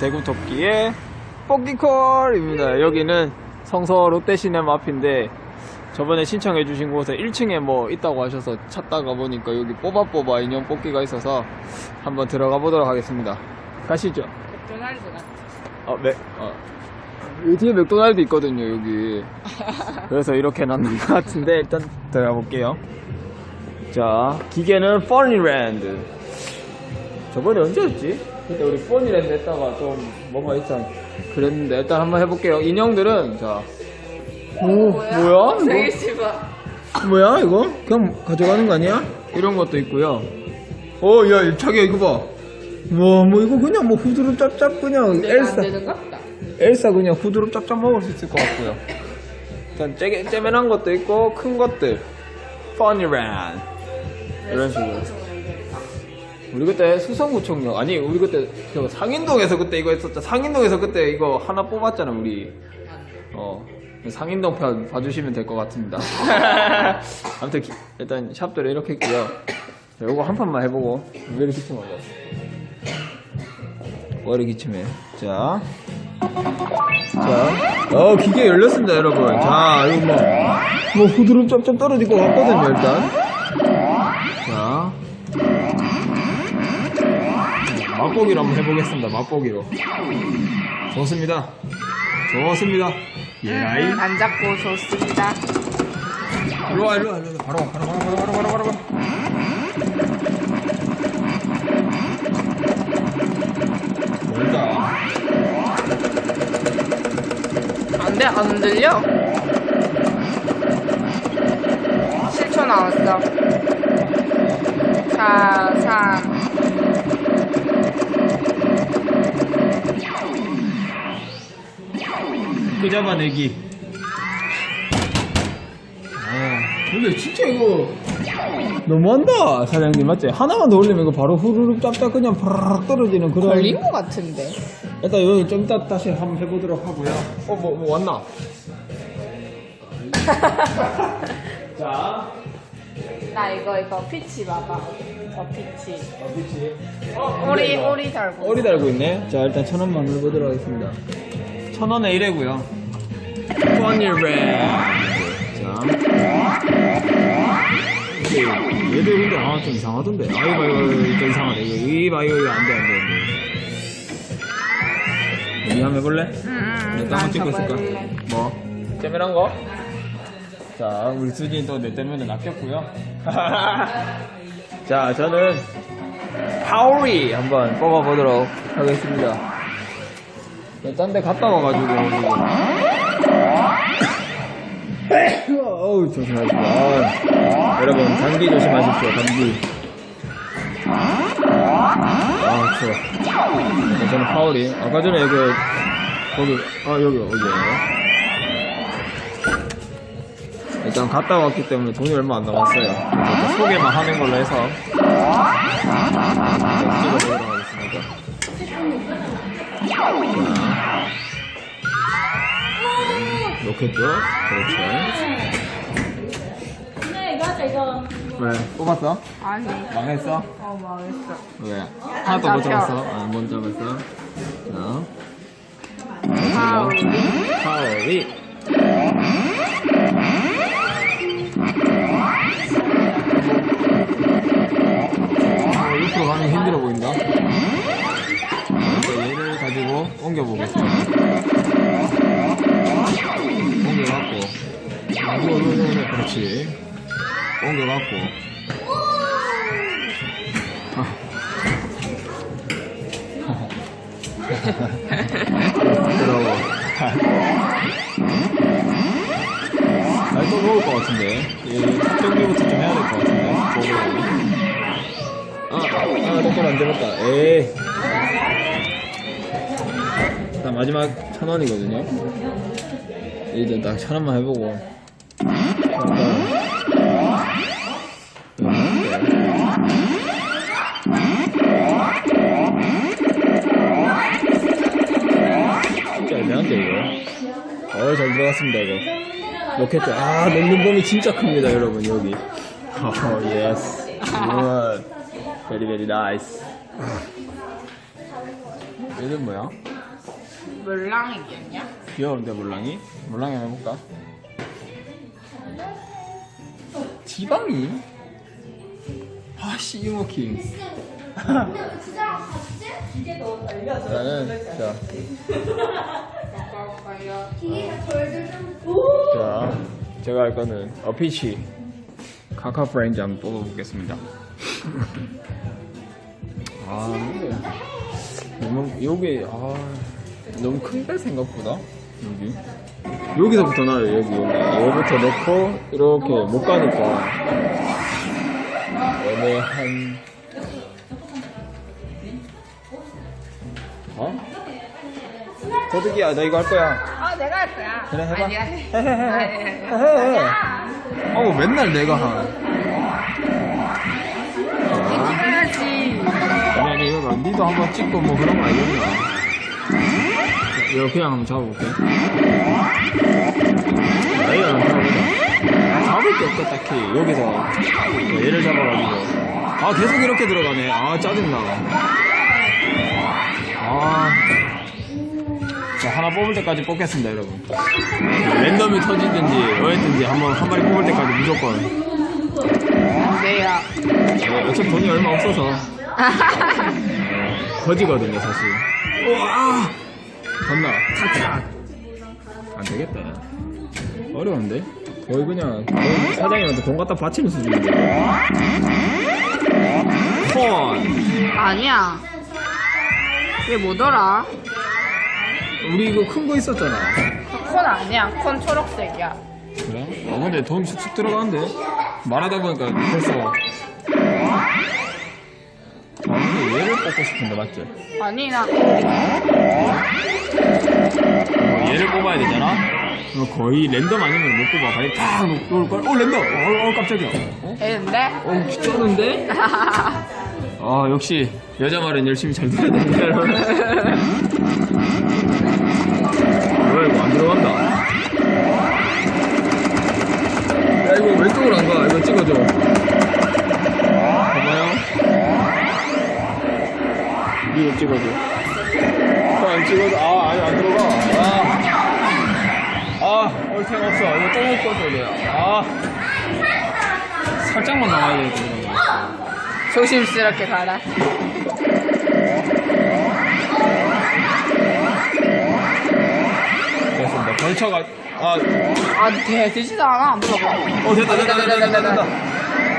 대구 토끼의 뽑기콜입니다. 여기는 성서 롯데시네마 앞인데 저번에 신청해 주신 곳에 1층에 뭐 있다고 하셔서 찾다가 보니까 여기 뽑아뽑아 인형 뽑기가 있어서 한번 들어가 보도록 하겠습니다. 가시죠. 맥도날드 같아. 아, 네. 아, 여기 뒤에 맥도날드 있거든요, 여기. 그래서 이렇게 놨는 것 같은데, 일단 들어가 볼게요. 자, 기계는 퍼니랜드. 저번에 언제였지? 그때 우리 퍼니랜드 했다가 좀 뭐가 있잖아. 그랬는데, 일단 한번 해볼게요. 인형들은, 자. 오, 뭐야? 이거? 씹어. 뭐야, 이거? 그냥 가져가는 거 아니야? 이런 것도 있고요. 어, 야, 자기야, 이거 봐. 와, 뭐, 이거 그냥 뭐 후드로 짭짭 그냥 엘사. 엘사 그냥 후드로 짭짭 먹을 수 있을 것 같고요. 일단 째게, 째면한 것도 있고 큰 것들 퍼니란 이런 식으로. 우리 그때 수성구청역 아니 우리 그때 저 상인동에서 그때 이거 했었자 상인동에서 그때 이거 하나 뽑았잖아 우리 어 상인동 편 봐주시면 될 것 같습니다. 아무튼 기- 일단 샵들은 이렇게 했고요. 자, 요거 한 판만 해보고 왜 이렇게 기침한 거야? 머리 기침해. 자. 자, 어, 기계 열렸습니다, 여러분. 자, 이거 뭐, 뭐, 후드름 짭짭 떨어질 것 같거든요, 일단. 맛보기로 한번 해보겠습니다, 맛보기로. 좋습니다. 좋습니다. 예라이. 안 잡고 좋습니다. 일로 와, 일로 와, 일로 와. 바로, 와, 바로, 바로, 바로, 바로, 바로, 바로. 바로. 멀다. 안 돼, 안 들려? 7초 나왔어. 끄잡아내기. 아, 근데 진짜 이거 너무한다 사장님 맞지? 하나만 더 올리면 이거 바로 후루룩 짭짭 그냥 파르륵 떨어지는 그런. 걸린 것 같은데. 일단 여기 좀 이따 다시 한번 해보도록 하고요. 어, 뭐, 뭐 왔나? 자, 나 이거, 이거 피치 봐봐. 저 피치. 어, 그치. 오리, 오리 달고. 오리 달고 있네. 자, 일단 천 원만 해보도록 하겠습니다. 천 원에 이래고요 이게 얘들 근데 아 좀 이상하던데. 아이고 아이고 좀 이상하네. 이거 이거 안돼 안돼 안돼. 여기 한번 해볼래? 응, 내 응. 땅을 난 찍고 있을까? 뭐? 때문한 거? 자, 우리 수진이 또 내 때문에 낚였고요. 자, 저는 파오리 한번 뽑아보도록 하겠습니다. 딴 데 갔다 와가지고. 어우 조심하십시오. 아, 여러분 감기 조심하십시오. 감기. 아 추워. 네, 저는 파오리. 아까 전에 그 거기 아 여기 어디야? 일단 갔다 왔기 때문에 돈이 얼마 안 남았어요. 그래서 소개만 하는 걸로 해서 찍어보도록 하겠습니다. 자, 로켓도 그렇죠. 근데 맞아 이거 왜 뽑았어? 아니. 망했어? 어, 망했어. 왜? 하나도 못. 잡았어? 아, 못 잡았어? 자, 파오리. 파워리. 어, 옆으로 가는 게 힘들어 보인다. 자, 얘를 가지고 옮겨보겠습니다. 옮겨갖고. 아, 이거. 그렇지. 옮겨갖고. 부끄러워. 아니, 또 먹을 것 같은데. 이 정비부터 좀 해야 될 것 같은데. 보고. 아, 아, 내건 안 되겠다. 에이. 자, 마지막 천 원이거든요. 일단 딱천 원만 해보고. 진짜 애매한데 이거 어잘 들어갔습니다 이거 로켓 아 넣는 범위 진짜 큽니다 여러분 여기 어 예스 굿 베리 베리 나이스 얘는 뭐야? 물랑이겠냐? 귀여운데 물랑이? 물랑이 한번 해볼까? 지방이? 아씨 이모킹 나는 자, 자 제가 할 거는 어피치 카카 프렌즈 한번 뽑아보겠습니다 아 근데 너무 여기 아 너무 큰데 생각보다 여기 여기서부터 나요 여기 여기 여기부터 넣고 이렇게 못 가니까 애매한 어? 도둑이야 나 이거 할 거야 아 내가 할 거야. 그래 해봐 아니야. 해해해해 어우 맨날 내가 하 해야지. 아니 아니 이거 봐. 니도 한번 찍고 뭐 그런 거 알겠냐 그냥 한번 잡아볼게 아 이거 한번 잡아보자 잡을 게 없다 딱히 여기서. 얘를 잡아가지고. 아 계속 이렇게 들어가네. 아 짜증나. 아. 자, 하나 뽑을 때까지 뽑겠습니다 여러분. 랜덤이 터지든지 뭐했든지 한 번 한 마리 뽑을 때까지 무조건. 내야. 네, 어차피 돈이 얼마 없어서. 거지거든요 사실. 우와 갔나 탁탁 안 되겠다 어려운데 거의 그냥 거의 사장님한테 돈 갖다 바치는 수준인데 폰 아니야. 얘 뭐더라? 우리 이거 큰 거 있었잖아 콘 아니야. 콘 초록색이야. 그래? 어 근데 돈 쑥쑥 들어가는데 말하다 보니까 벌써 아 근데 얘를 뽑고 싶은데 맞지? 아니 나 어, 얘를 뽑아야 되잖아? 그럼 거의 랜덤 아니면 못 뽑아. 그냥 딱 놓을 걸. 어, 랜덤! 어, 어 깜짝이야. 어? 했는데. 어, 귀찮은데? 아, 역시, 여자 말은 열심히 잘 들어야 됩니다, 여러분. 뭐야, 이거 안 들어간다. 야, 이거 왼쪽으로 안 가. 이거 찍어줘. 이거 찍어줘. 어, 안 찍어줘. 아, 아니, 안 들어가. 아. 아, 얼탱 없어. 이거 또못 꺼줘, 이거. 아. 살짝만 나와야 되겠다, 이거. 조심스럽게 가라. 됐습니다. 벌쳐가, 아, 아, 돼, 되지도 않아. 안 봐봐. 어, 됐다, 됐다, 됐다, 됐다, 됐다.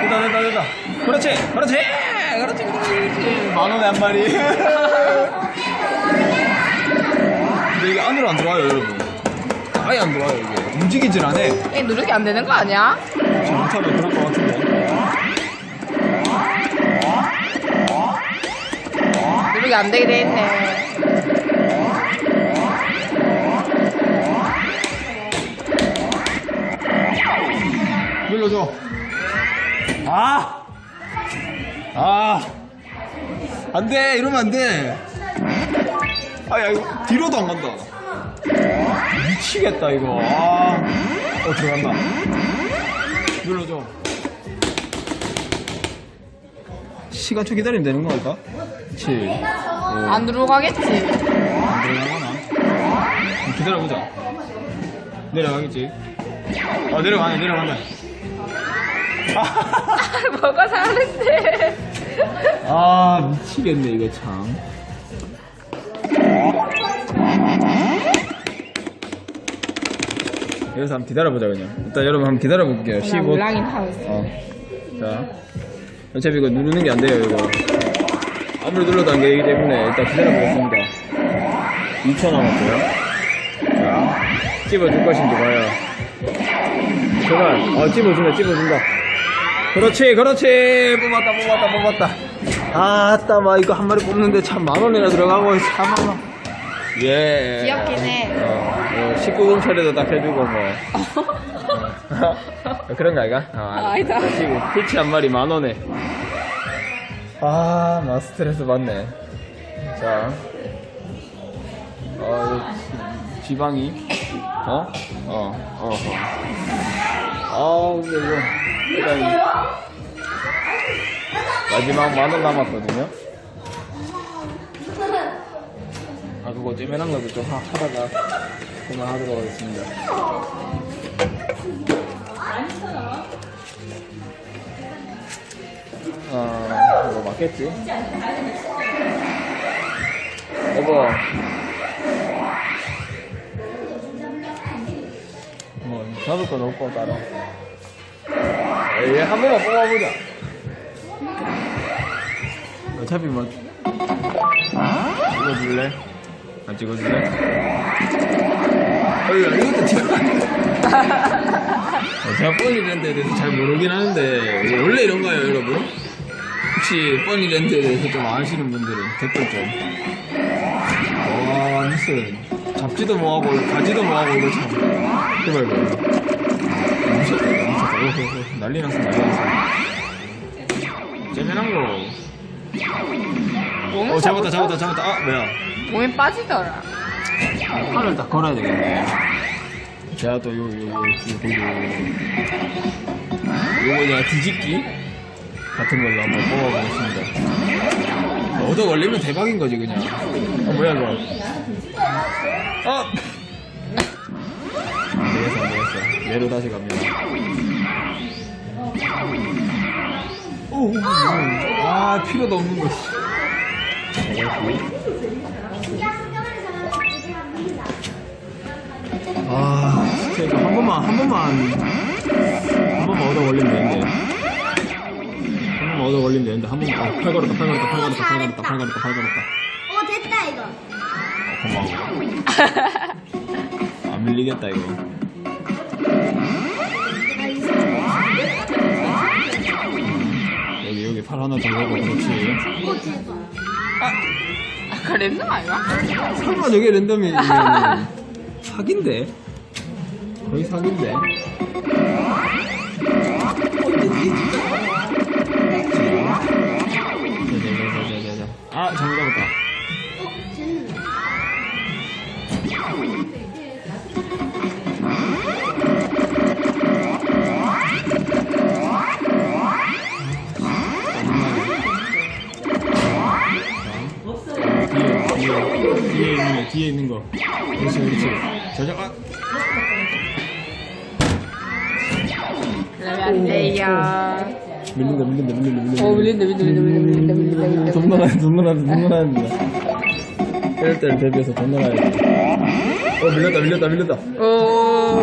됐다, 됐다, 됐다. 그렇지, 그렇지! 그렇지, 그렇지. 만 원에 한 마리. 근데 이게 안으로 안 들어와요, 여러분. 아예 안 들어와요, 이게. 움직이질 않아. 얘 누르기 안 되는 거 아니야? 잘못하면 그럴 것 같은데. 누르기 안 되게 돼 있네. 눌러줘. 아! 아! 안 돼! 이러면 안 돼! 아, 야, 이거 뒤로도 안 간다. 미치겠다, 이거. 아. 어, 들어간다. 눌러줘. 시간 초 기다리면 되는 건가? 7, 5, 안 누르고 가겠지. 안 들어가나? 기다려보자. 내려가겠지? 어, 내려가네, 내려간다. 뭐가 사는데. 아 미치겠네 이거 참. 여기서 한번 기다려보자 그냥. 일단 여러분 한번 기다려볼게요. 15 물랑이 하우스. 어. 자. 어차피 이거 누르는 게 안 돼요 이거. 아무리 눌러도 안 되기 때문에 일단 기다려보겠습니다. 2초 남았고요. 자. 찝어줄 것인지 봐요. 제발. 어 찝어주네 찝어준다 그렇지 그렇지 뽑았다 뽑았다 뽑았다 아따 마 이거 한 마리 뽑는데 참 만원이나 들어가고 참아마 예 귀엽긴 해. 어, 뭐 19금 처리도 딱 해주고 뭐 어, 그런 거 아이가? 어, 아니다. 피치 한 마리 만원에 아, 나 스트레스 받네. 자, 어, 지방이, 어? 어, 어, 어. 아, 근데 이거, 일단, 마지막 만원 남았거든요. 아, 아 그거 찌면한 것도 좀 하, 하다가 그만하도록 하겠습니다 어 이거 맞겠지? 여보 잡을 건 없고 따로 에이 한 번만 뽑아보자 어차피 뭐 찍어줄래? 안 찍어줄래? 어이 이것도 찍어 어, 제가 뻔이랜드에 대해서 잘 모르긴 하는데 원래 이런가요 여러분? 혹시 뻔이랜드에 대해서 좀 아시는 분들은 댓글 좀와 무슨 잡지도 뭐하고 가지도 뭐하고 이거 참 제발. 난리 났어 난리 났어 재미난 거. 몸어 잡았다 잡았다 잡았다. 아 뭐야. 몸에 빠지더라. 팔을 딱 걸어야 되겠네. 제가 또 요 요요요 요거 제가 뒤집기 같은 걸로 한번 뽑아보겠습니다. 얻어 걸리면 대박인 거지 그냥. 어 뭐야 이거. 어! 안 되겠어 안 되겠어 얘로 다시 갑니다 오, 아 필요도 없는 거 아, 진짜 이거 한 번만, 한 번만, 한 번만 얻어 걸리면 되는데. 한 번만 얻어 걸리면 되는데, 한 번만, 어, 팔 걸었다, 팔 걸었다, 팔 걸었다, 팔 걸었다, 팔 걸었다, 팔 걸었다. 어 됐다 이거. 어, 고마워. 안 밀리겠다, 이거. 팔 하나 더 걸고, 그렇지. 아까 랜덤 아이가? 설마 저게 랜덤이, 사기인데? 거의 사기인데? 아, 잘못 잡았다. 뒤에, 있는 거. 그렇지, 그렇지. 저장, 아, 그러면 안 돼요. 밀린다, 밀린다, 밀린다, 밀린다. 어, 밀린다, 밀린다, 밀린다, 밀린다, 밀린다, 밀린다. 돈 놀아, 돈 놀아, 돈 놀아야 이럴 때를 대비해서 돈 놀아야 돼. 어, 밀렸다, 밀렸다, 밀렸다. 오.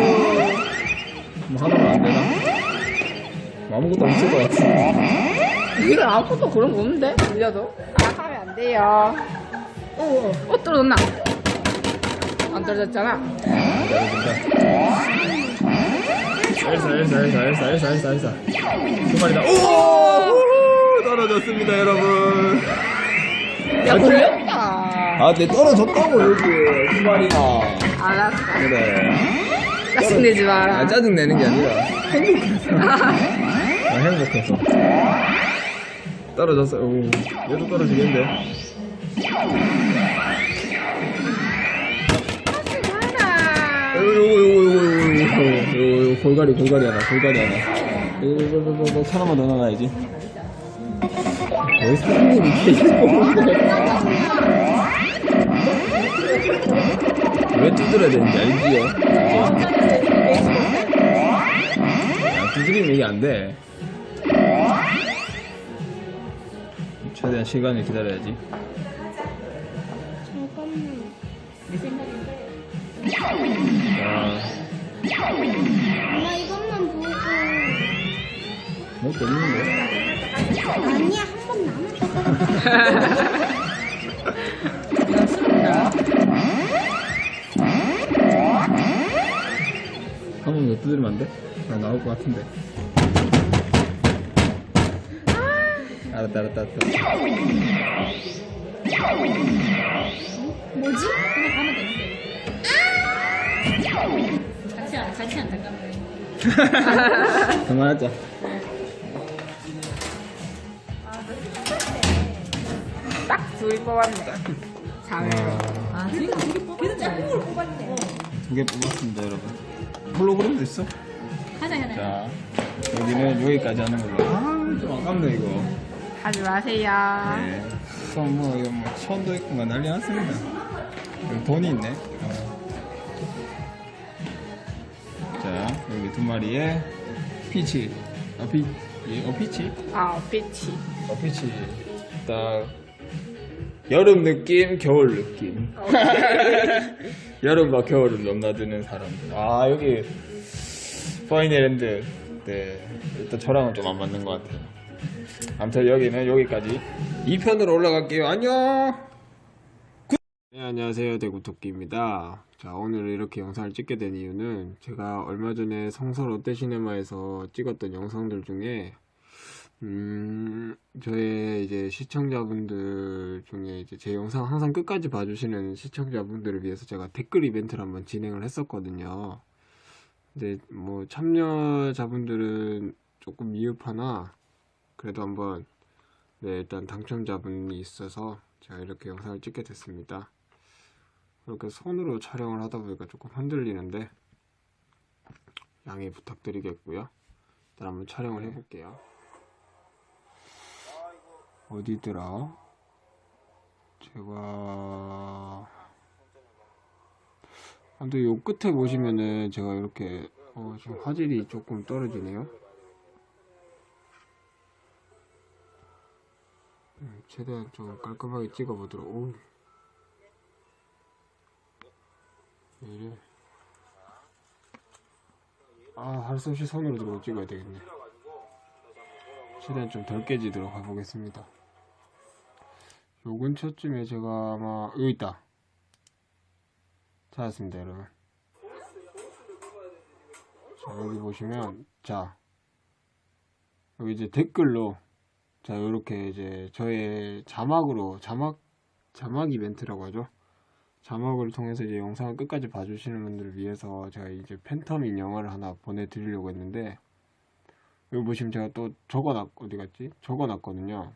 뭐 하나만 안 되나? 뭐 아무것도 없을 것 같은데. 이거 아무것도 그런 거 없는데? 밀려도? 아, 하면 안 돼요. 오, 어, 떨어졌나? 안 떨어졌잖아. 엘사, 엘사, 엘사, 엘사, 엘사, 엘사, 엘사. 두 마리다. 오! 떨어졌습니다, 여러분. 야, 아, 걸렸다. 아, 내 떨어졌다고, 여기. 두 마리가. 알았어. 그래. 짜증내지 마라. 아, 짜증 내는 게 아니라 행복해서. 아, 행복해서. 떨어졌어. 오, 얘도 떨어지겠는데. 골가리 골가리 하나 골가리 하나. 요거 하나만 더 넣어놔야지. 거의 사장님이 계속 왜 두드려야 되는지 알지요? 야, 두드리면 이게 안 돼. 최대한 시간을 기다려야지. 자, 엄마 이것만 보고. 뭐 때문인데? 아니야 한 번 남았어. 한번 더 두드리면 안 돼? 나 나올 것 같은데. 알았다, 알았다, 알았다. 뭐지? 그냥 가면 되는데. 같이 안, 같이 안 잠깐만. 그만하자. 딱 둘이 뽑았네. 잘. 아, 지금 되게 뽑았는데. 짝꿍을 뽑았네. 두 개 뽑았습니다, 여러분. 홀로그램도 있어? 하나, 하나. 자, 여기는 여기까지 하는 걸로. 아, 좀 아깝네, 이거. 하지 마세요. 네. 또 뭐, 이거 뭐, 천도 있고, 막 난리 났습니다. 돈이 있네. 자, 여기 두 마리에 피치. 아, 피, 예, 어, 피치? 아, 피치. 어, 피치. 딱, 여름 느낌, 겨울 느낌. 여름과 겨울을 넘나드는 사람들. 아, 여기, 파이네랜드. 네. 일단 저랑은 좀 안 맞는 것 같아요. 아무튼 여기는 여기까지. 2편으로 올라갈게요. 안녕! 네, 안녕하세요. 대구토끼입니다. 자, 오늘 이렇게 영상을 찍게 된 이유는 제가 얼마 전에 성서 롯데시네마에서 찍었던 영상들 중에 음, 저의 이제 시청자분들 중에 이제 제 영상 항상 끝까지 봐주시는 시청자분들을 위해서 제가 댓글 이벤트를 한번 진행을 했었거든요. 근데 뭐 참여자분들은 조금 미흡하나 그래도 한번 네, 일단 당첨자분이 있어서 제가 이렇게 영상을 찍게 됐습니다. 이렇게 손으로 촬영을 하다 보니까 조금 흔들리는데 양해 부탁드리겠고요. 일단 한번 촬영을 해볼게요. 어디더라? 제가 아무튼 요 끝에 보시면은 제가 이렇게 어, 지금 화질이 조금 떨어지네요. 음, 최대한 좀 깔끔하게 찍어보도록. 오. 왜 이래? 아, 할 수 없이 손으로 들고 찍어야 되겠네. 최대한 좀 덜 깨지도록 해보겠습니다. 요 근처쯤에 제가 아마, 여기 있다. 찾았습니다, 여러분. 자, 여기 보시면, 자, 여기 이제 댓글로, 자, 요렇게 이제 저의 자막으로, 자막, 자막 이벤트라고 하죠. 자막을 통해서 이제 영상을 끝까지 봐주시는 분들을 위해서 제가 이제 팬텀 인형을 하나 보내드리려고 했는데, 여기 보시면 제가 또 적어놨, 어디 갔지? 적어놨거든요.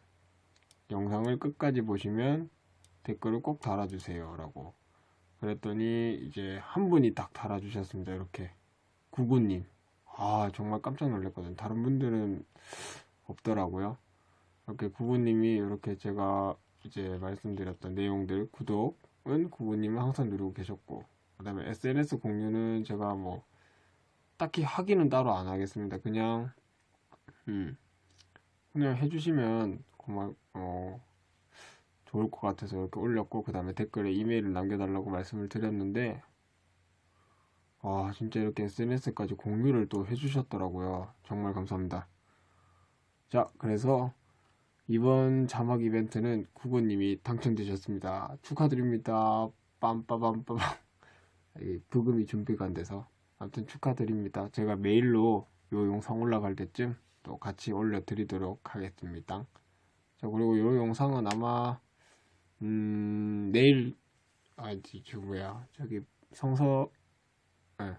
영상을 끝까지 보시면 댓글을 꼭 달아주세요. 라고. 그랬더니 이제 한 분이 딱 달아주셨습니다. 이렇게. 구구님. 아, 정말 깜짝 놀랐거든요. 다른 분들은 없더라고요. 이렇게 구구님이 이렇게 제가 이제 말씀드렸던 내용들, 구독 은 구구님은 항상 누르고 계셨고, 그 다음에 SNS 공유는 제가 뭐, 딱히 확인은 따로 안 하겠습니다. 그냥, 음, 그냥 해주시면 고마, 어, 좋을 것 같아서 이렇게 올렸고, 그 다음에 댓글에 이메일을 남겨달라고 말씀을 드렸는데, 와, 진짜 이렇게 SNS까지 공유를 또 해주셨더라고요. 정말 감사합니다. 자, 그래서 이번 자막 이벤트는 구구님이 당첨되셨습니다. 축하드립니다. 빰빠밤빠밤. 이 부금이 준비가 안 돼서. 아무튼 축하드립니다. 제가 메일로 요 영상 올라갈 때쯤 또 같이 올려드리도록 하겠습니다. 자, 그리고 요 영상은 아마, 음, 내일, 아지, 저 뭐야, 저기 성서, 예,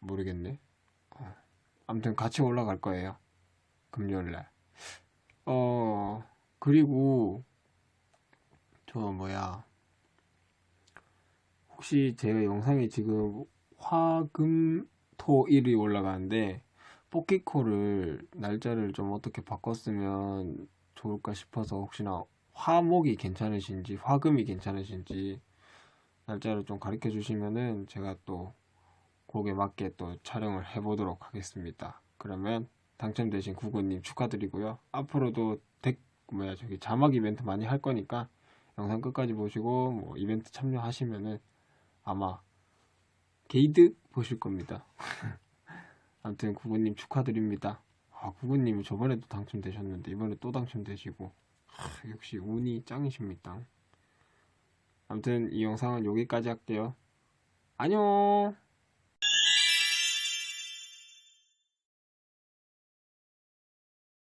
모르겠네. 어, 아무튼 같이 올라갈 거예요. 금요일 날. 어, 그리고, 저 뭐야, 혹시 제가 영상이 지금 화금, 토, 일이 올라가는데, 뽑기콜을 날짜를 좀 어떻게 바꿨으면 좋을까 싶어서 혹시나 화목이 괜찮으신지 화금이 괜찮으신지 날짜를 좀 가르쳐 주시면은 제가 또 거기에 맞게 또 촬영을 해보도록 하겠습니다. 그러면 당첨되신 구구님 축하드리고요. 앞으로도 덱 뭐야 저기 자막 이벤트 많이 할 거니까 영상 끝까지 보시고 뭐 이벤트 참여하시면은 아마 게이드 보실 겁니다. 아무튼 구구님 축하드립니다. 아 구구님이 저번에도 당첨되셨는데 이번에 또 당첨되시고 하, 역시 운이 짱이십니다. 아무튼 이 영상은 여기까지 할게요. 안녕.